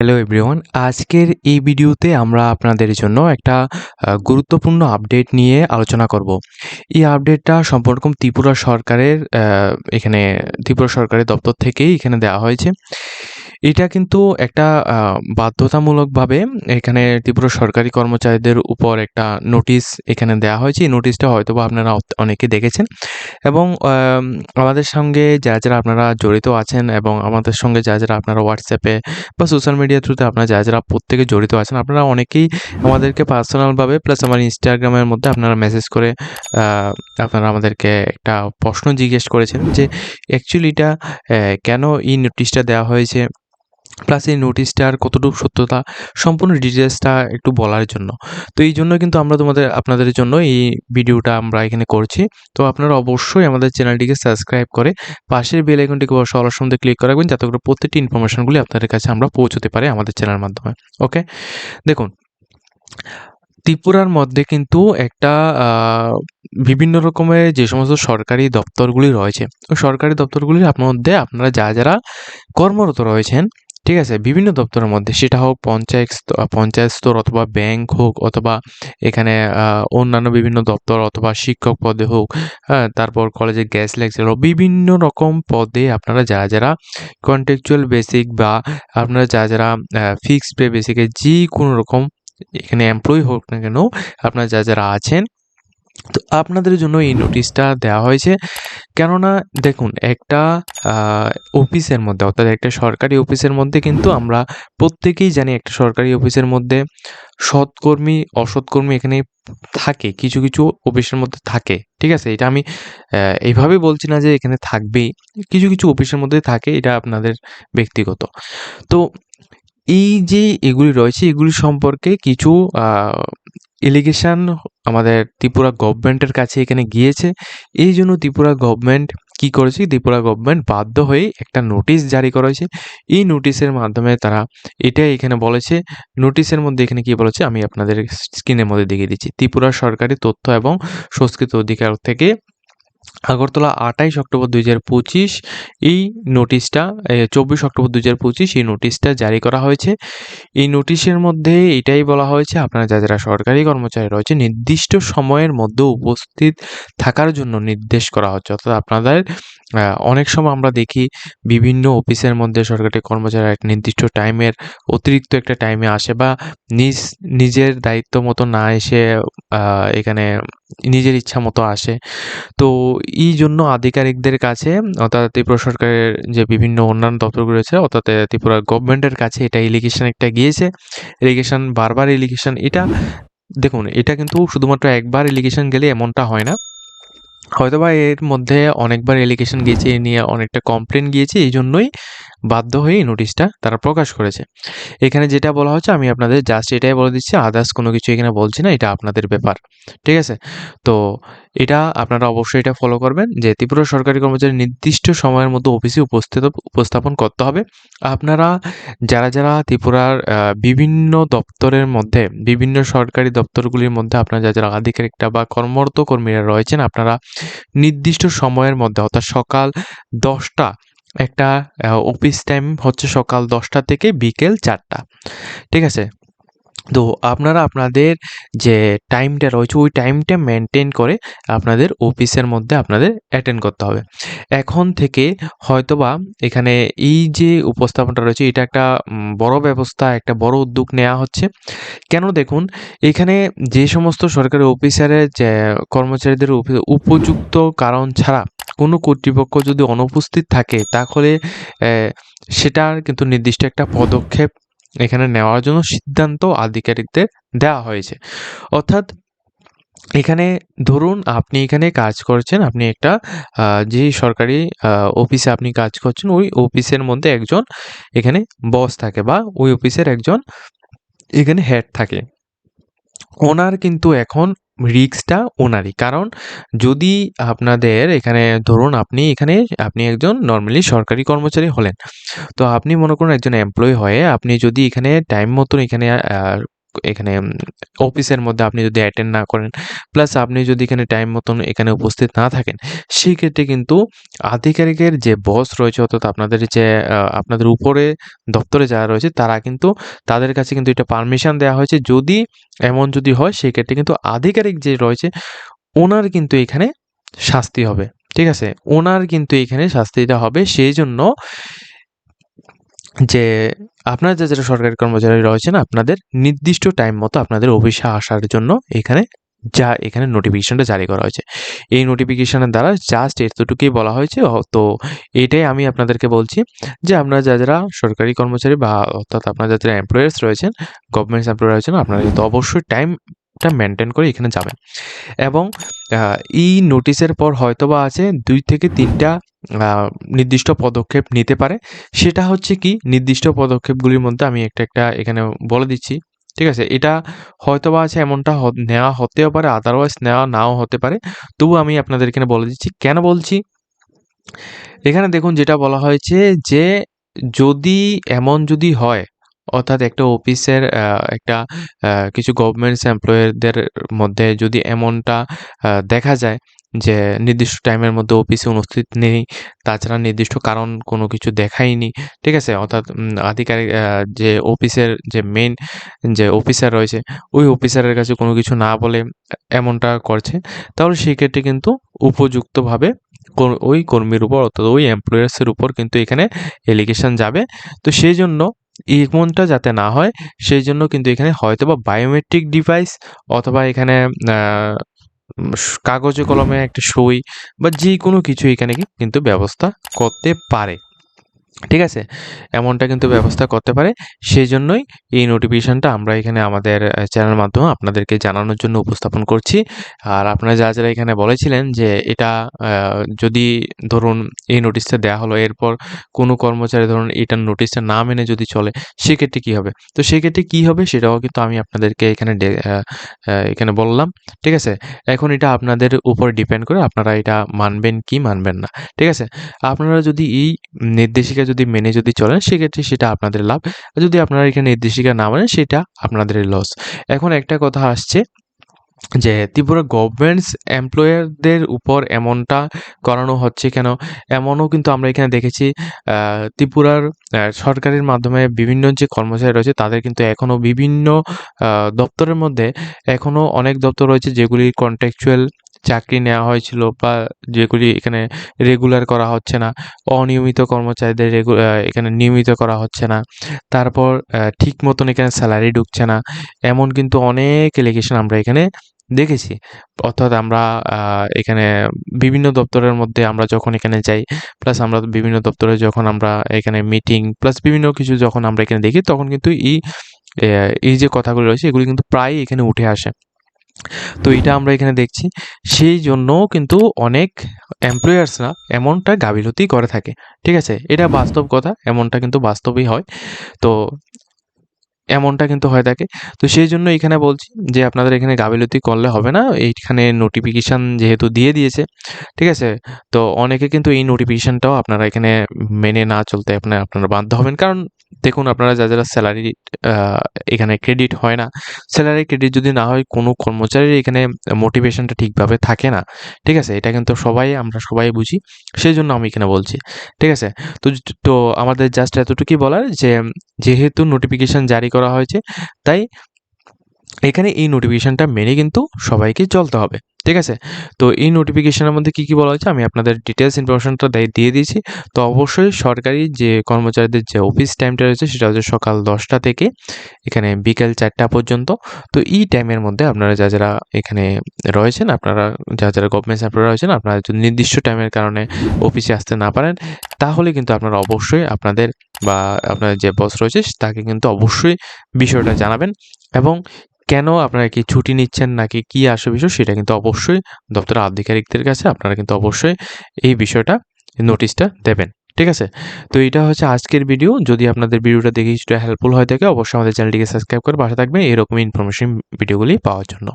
Hello everyone আজকের এই ভিডিওতে আমরা আপনাদের জন্য একটা গুরুত্বপূর্ণ আপডেট নিয়ে আলোচনা করব। এই আপডেটটা সম্পর্ক ত্রিপুরা সরকারের এখানে ত্রিপুরা সরকারের দপ্তর থেকেই এখানে দেওয়া হয়েছে। এটা কিন্তু একটা বাধ্যতামূলকভাবে এখানে ত্রিপুরা সরকারি কর্মচারীদের উপর একটা নোটিশ এখানে দেওয়া হয়েছে। এই নোটিশটা হয়তো বা আপনারা অনেকে দেখেছেন এবং আমাদের সঙ্গে যারা যারা আপনারা জড়িত আছেন এবং আমাদের সঙ্গে যারা যারা আপনারা হোয়াটসঅ্যাপে বা সোশ্যাল মিডিয়া থ্রুতে আপনারা যারা যারা প্রত্যেকে জড়িত আছেন, আপনারা অনেকেই আমাদেরকে পার্সোনালভাবে প্লাস আমার ইনস্টাগ্রামের মধ্যে আপনারা মেসেজ করে আপনারা আমাদেরকে একটা প্রশ্ন জিজ্ঞেস করেছেন যে অ্যাকচুয়ালি এটা কেন এই নোটিশটা দেওয়া হয়েছে? প্লাস এই নোটিশটার কতটুকু সত্যতা, সম্পূর্ণ ডিটেলসটা একটু বলার জন্য। তো এই জন্য কিন্তু আমরা তোমাদের, আপনাদের জন্য এই ভিডিওটা আমরা এখানে করছি। তো আপনারা অবশ্যই আমাদের চ্যানেলটিকে সাবস্ক্রাইব করে পাশের বেল আইকনটিকে সবার সঙ্গে ক্লিক করে রাখবেন, যাতে করে প্রত্যেকটি ইনফরমেশনগুলি আপনাদের কাছে আমরা পৌঁছতে পারি আমাদের চ্যানেলের মাধ্যমে। ওকে দেখুন, ত্রিপুরার মধ্যে কিন্তু একটা বিভিন্ন রকমের যে সমস্ত সরকারি দপ্তরগুলি রয়েছে, ওই সরকারি দপ্তরগুলির মধ্যে আপনারা যা যারা কর্মরত রয়েছেন ঠিক আছে, বিভিন্ন দপ্তরের মধ্যে সেটা হোক পঞ্চায়েত পঞ্চায়েত স্তর অথবা ব্যাংক হোক অথবা এখানে অন্যান্য বিভিন্ন দপ্তর অথবা শিক্ষক পদে হোক তারপর কলেজে গ্যাস লেকচার বিভিন্ন রকম পদে আপনারা যারা যারা কন্ট্রাকচুয়াল বেসিক বা আপনারা যারা যারা ফিক্সড পে বেসিকে যে কোনো রকম এখানে এমপ্লয়ি হোক না কেন, আপনারা যারা যারা আছেন তো আপনাদের জন্য এই নোটিশটা দেওয়া হয়েছে। কেননা, দেখুন, একটা অফিসের মধ্যে, অর্থাৎ একটা সরকারি অফিসের মধ্যে কিন্তু আমরা প্রত্যেকেই জানি একটা সরকারি অফিসের মধ্যে সৎকর্মী, অসৎকর্মী এখানে থাকে, কিছু কিছু অফিসের মধ্যে থাকে, ঠিক আছে? এটা আমি এইভাবে বলছি না যে এখানে থাকবেই। কিছু কিছু অফিসের মধ্যে থাকে, এটা আপনাদের ব্যক্তিগত। তো এই যে এগুলি রয়েছে, এগুলি সম্পর্কে কিছু এলিগেশন আমাদের ত্রিপুরা গভর্নমেন্টের কাছে এখানে গিয়েছে। এই জন্য ত্রিপুরা গভর্নমেন্ট কী করেছে? ত্রিপুরা গভর্নমেন্ট বাধ্য হয়ে একটা নোটিশ জারি করেছে এই নোটিশের মাধ্যমে তারা এটাই এখানে বলেছে। নোটিশের মধ্যে এখানে কি বলেছে? আমি আপনাদের স্ক্রিনের মধ্যে দেখিয়ে দিচ্ছি। ত্রিপুরা সরকারি তথ্য এবং সংস্কৃত অধিকার থেকে আগরতলা আটাইশ অক্টোবর দুই হাজার পঁচিশ, এই নোটিশটা চব্বিশ অক্টোবর দুই হাজার পঁচিশ, এই নোটিশটা জারি করা হয়েছে। এই নোটিশের মধ্যে এটাই বলা হয়েছে, আপনারা যারা যারা সরকারি কর্মচারী রয়েছে, নির্দিষ্ট সময়ের মধ্যে উপস্থিত থাকার জন্য নির্দেশ করা হচ্ছে। অর্থাৎ আপনাদের অনেক সময় আমরা দেখি বিভিন্ন অফিসের মধ্যে সরকারি কর্মচারী এক নির্দিষ্ট টাইমের অতিরিক্ত একটা টাইমে আসে বা নিজ, নিজের দায়িত্ব মতো না এসে এখানে নিজের ইচ্ছা মতো আসে। তো এই জন্য আধিকারিকদের কাছে, অর্থাৎ ত্রিপুরা সরকারের যে বিভিন্ন অন্যান্য দপ্তরগুলো রয়েছে, অর্থাৎ ত্রিপুরা গভর্নমেন্টের কাছে এটা এলিগেশন একটা গিয়েছে। এলিগেশন বারবার এলিগেশন এটা দেখুন, এটা কিন্তু শুধুমাত্র একবার এলিগেশন গেলে এমনটা হয় না। হয়তোবা এর মধ্যে অনেকবার এলিগেশন গিয়েছে, এ নিয়ে অনেকটা কমপ্লেন গিয়েছে এই জন্যই বাধ্য হয়ে এই নোটিশটা তারা প্রকাশ করেছে। এখানে যেটা বলা হচ্ছে, আমি আপনাদের জাস্ট এটাই বলে দিচ্ছি আদার্স কোনো কিছু এখানে বলছি না, এটা আপনাদের ব্যাপার। ঠিক আছে? তো এটা আপনারা অবশ্যই এটা ফলো করবেন যে ত্রিপুরা সরকারি কর্মচারী নির্দিষ্ট সময়ের মধ্যে অফিসে উপস্থিত, উপস্থাপন করতে হবে। আপনারা যারা যারা ত্রিপুরার বিভিন্ন দপ্তরের মধ্যে, বিভিন্ন সরকারি দপ্তরগুলির মধ্যে আপনারা যারা যারা আধিকারিকটা বা কর্মরত কর্মীরা রয়েছেন, আপনারা নির্দিষ্ট সময়ের মধ্যে, অর্থাৎ সকাল দশটা একটা অফিস টাইম হচ্ছে সকাল দশটা থেকে বিকেল চারটা। ঠিক আছে? তো আপনারা আপনাদের যে টাইমটা রয়েছে, ওই টাইমটা মেনটেন করে আপনাদের অফিসের মধ্যে আপনাদের অ্যাটেন্ড করতে হবে। এখন থেকে হয়তোবা এখানে এই যে উপস্থাপনটা রয়েছে, এটা একটা বড় ব্যবস্থা, একটা বড় উদ্যোগ নেওয়া হচ্ছে। কেন দেখুন, এখানে যে সমস্ত সরকারি অফিসারের যে কর্মচারীদের উপযুক্ত কারণ ছাড়া কোনো কর্তৃপক্ষ যদি অনুপস্থিত থাকে, তাহলে সেটার কিন্তু নির্দিষ্ট একটা পদক্ষেপ এখানে নেওয়ার জন্য সিদ্ধান্ত আধিকারিকদের দেওয়া হয়েছে। অর্থাৎ, এখানে ধরুন আপনি এখানে কাজ করছেন, আপনি একটা যে সরকারি অফিসে আপনি কাজ করছেন, ওই অফিসের মধ্যে একজন এখানে বস থাকে বা ওই অফিসের একজন এখানে হেড থাকে। ওনার কিন্তু এখন রিস্কটা ওনারই। কারণ যদি আপনাদের এখানে, ধরুন আপনি এখানে, আপনি একজন নর্মালি সরকারি কর্মচারী হলেন। তো আপনি মনে করুন একজন এমপ্লয়ি হয়ে, আপনি যদি এখানে টাইম মতন এখানে এখানে অফিসের মধ্যে আপনি যদি অ্যাটেন্ড না করেন প্লাস আপনি যদি এখানে টাইম মতন এখানে উপস্থিত না থাকেন সেই ক্ষেত্রে কিন্তু আধিকারিকের যে বস রয়েছে, অর্থাৎ আপনাদের যে আপনাদের উপরে দপ্তরে যারা রয়েছে, তারা কিন্তু তাদের কাছে কিন্তু এটা পারমিশন দেওয়া হয়েছে। যদি এমন যদি হয় সেই ক্ষেত্রে কিন্তু আধিকারিক যে রয়েছে, ওনার কিন্তু এখানে শাস্তি হবে। ঠিক আছে? ওনার কিন্তু এখানে শাস্তিটা হবে। সেই জন্য যে আপনার যে যারা সরকারি কর্মচারী রয়েছেন, আপনাদের নির্দিষ্ট টাইম মতো আপনাদের অফিসে আসার জন্য এখানে যা এখানে নোটিফিকেশনটা জারি করা হয়েছে। এই নোটিফিকেশনের দ্বারা জাস্ট এতটুকুই বলা হয়েছে তো এটাই আমি আপনাদেরকে বলছি যে আপনারা যা যারা সরকারি কর্মচারী বা অর্থাৎ আপনার যারা এমপ্লয়ার্স রয়েছেন গভর্নমেন্ট এমপ্লয়ার রয়েছেন, আপনারা কিন্তু অবশ্যই টাইমটা মেনটেন করে এখানে যাবেন। এবং এই নোটিশের পর হয়তো বা আছে দুই থেকে তিনটা নির্দিষ্ট পদক্ষেপ নিতে পারে। সেটা হচ্ছে কি, নির্দিষ্ট পদক্ষেপগুলির মধ্যে আমি একটা একটা এখানে বলে দিচ্ছি, ঠিক আছে? এটা হয়তো বা আছে এমনটা নেওয়া হতেও পারে আদারওয়াইজ নেওয়া নাও হতে পারে। তবু আমি আপনাদের এখানে বলে দিচ্ছি, কেন বলছি? এখানে দেখুন যেটা বলা হয়েছে যে, যদি এমন যদি হয়, অর্থাৎ একটা অফিসের একটা কিছু গভর্নমেন্টস এমপ্লয়ারদের মধ্যে যদি এমনটা দেখা যায় যে নির্দিষ্ট টাইমের মধ্যে অফিসে উপস্থিত নেই, তাছাড়া নির্দিষ্ট কারণ কোনো কিছু দেখায়নি, ঠিক আছে? অর্থাৎ আধিকারিক যে অফিসের যে মেন যে অফিসার রয়েছে, ওই অফিসারের কাছে কোনো কিছু না বলে এমনটা করছে। তাহলে সেক্ষেত্রে কিন্তু উপযুক্তভাবে ওই কর্মীর উপর, অর্থাৎ ওই এমপ্লয়ার্সের উপর কিন্তু এখানে এলিগেশন যাবে। তো সেই জন্য এমনটা যাতে না হয়, সেই জন্য কিন্তু এখানে হয়তো বা বায়োমেট্রিক ডিভাইস অথবা এখানে কাগজে কলমে একটা সই বা যে কোনো কিছু এখানে কিন্তু ব্যবস্থা করতে পারে। ঠিক আছে? এমনটা কিন্তু ব্যবস্থা করতে পারে। সেই জন্যই এই নোটিফিকেশানটা আমরা এখানে আমাদের চ্যানেল মাধ্যমে আপনাদেরকে জানানোর জন্য উপস্থাপন করছি। আর আপনারা যারা যারা এখানে বলেছিলেন যে এটা যদি ধরুন এই নোটিশটা দেওয়া হলো, এরপর কোনো কর্মচারী ধরুন এটার নোটিশটা না মেনে যদি চলে, সেক্ষেত্রে কী হবে? তো সেক্ষেত্রে কী হবে সেটাও কিন্তু আমি আপনাদেরকে এখানে এখানে বললাম। ঠিক আছে? এখন এটা আপনাদের উপর ডিপেন্ড করে আপনারা এটা মানবেন কি মানবেন না। ঠিক আছে? আপনারা যদি এই নির্দেশিকা যদি মেনে যদি চলেন, সেক্ষেত্রে সেটা আপনাদের লাভ। আর যদি আপনারা এখানে নির্দেশিকা না মানেন, সেটা আপনাদের লস এখন একটা কথা আসছে যে ত্রিপুরা গভর্নমেন্টস এমপ্লয়ারদের উপর এমনটা করানো হচ্ছে কেন? এমনও কিন্তু আমরা এখানে দেখেছি ত্রিপুরার সরকারের মাধ্যমে বিভিন্ন যে কর্মচারী রয়েছে, তাদের কিন্তু এখনও বিভিন্ন দপ্তরের মধ্যে এখনও অনেক দপ্তর রয়েছে যেগুলি কন্ট্রাকচুয়াল চাকরি নেওয়া হয়েছিল বা যেগুলি এখানে রেগুলার করা হচ্ছে না, অনিয়মিত কর্মচারীদের এখানে নিয়মিত করা হচ্ছে না, তারপর ঠিক মতন এখানে স্যালারি ঢুকছে না, এমন কিন্তু অনেক এলিগেশন আমরা এখানে দেখেছি। অর্থাৎ আমরা এখানে বিভিন্ন দপ্তরের মধ্যে আমরা যখন এখানে যাই প্লাস আমরা বিভিন্ন দপ্তরে যখন আমরা এখানে মিটিং প্লাস বিভিন্ন কিছু যখন আমরা এখানে দেখি, তখন কিন্তু এই এই যে কথাগুলো রয়েছে, এগুলি কিন্তু প্রায় এখানে উঠে আসে। তো এটা আমরা এখানে দেখছি। সেই জন্য কিন্তু অনেক এমপ্লয়ার্সরা এমনটা গাফিলতি করে থাকে। ঠিক আছে? এটা বাস্তব কথা, এমনটা কিন্তু বাস্তবই হয়। তো এমনটা কিন্তু হয়ে থাকে। তো সেই জন্য এখানে বলছি যে, আপনাদের এখানে গাফিলতি করলে হবে না। এইখানে নোটিফিকেশান যেহেতু দিয়ে দিয়েছে, ঠিক আছে? তো অনেকে কিন্তু এই নোটিফিকেশানটাও আপনারা এখানে মেনে না চলতে আপনার, আপনারা বাধ্য হবেন। কারণ দেখুন আপনারা যা যারা স্যালারি এখানে ক্রেডিট হয় না স্যালারি ক্রেডিট যদি না হয়, কোনো কর্মচারীর এখানে মোটিভেশনটা ঠিকভাবে থাকে না, ঠিক আছে? এটা কিন্তু সবাই, আমরা সবাই বুঝি সেই জন্য আমি এখানে বলছি, ঠিক আছে? তো তো আমাদের জাস্ট এতটুকুই বলার যে, যেহেতু নোটিফিকেশান জারি করা হয়েছে, তাই এখানে এই নোটিফিকেশানটা মেনে কিন্তু সবাইকে চলতে হবে। ঠিক আছে? তো এই নোটিফিকেশনের মধ্যে কী কী বলা হয়েছে? আমি আপনাদের ডিটেলস ইনফরমেশনটা দিয়ে দিয়েছি। তো অবশ্যই সরকারি যে কর্মচারীদের যে অফিস টাইমটা রয়েছে, সেটা হচ্ছে সকাল দশটা থেকে এখানে বিকেল চারটা পর্যন্ত। তো এই টাইমের মধ্যে আপনারা যা যারা এখানে রয়েছেন, আপনারা যা যারা গভর্নমেন্ট এমপ্লয় রয়েছেন, আপনারা যদি নির্দিষ্ট টাইমের কারণে অফিসে আসতে না পারেন, তাহলে কিন্তু আপনারা অবশ্যই আপনাদের বা আপনার যে বস রয়েছে, তাকে কিন্তু অবশ্যই বিষয়টা জানাবেন। এবং কেন আপনারা কি ছুটি নিচ্ছেন নাকি কি আসে বিষয় সেটা কিন্তু অবশ্যই দপ্তরের আধিকারিকদের কাছে আপনারা কিন্তু অবশ্যই এই বিষয়টা নোটিশটা দেবেন, ঠিক আছে? তো এটা হচ্ছে আজকের ভিডিও যদি আপনাদের ভিডিওটা দেখে কিছুটা হেল্পফুল হয়ে থাকে, অবশ্যই আমাদের চ্যানেলটিকে সাবস্ক্রাইব করে পাশে থাকবেন। এরকম ইনফরমেশন ভিডিওগুলি পাওয়ার জন্য।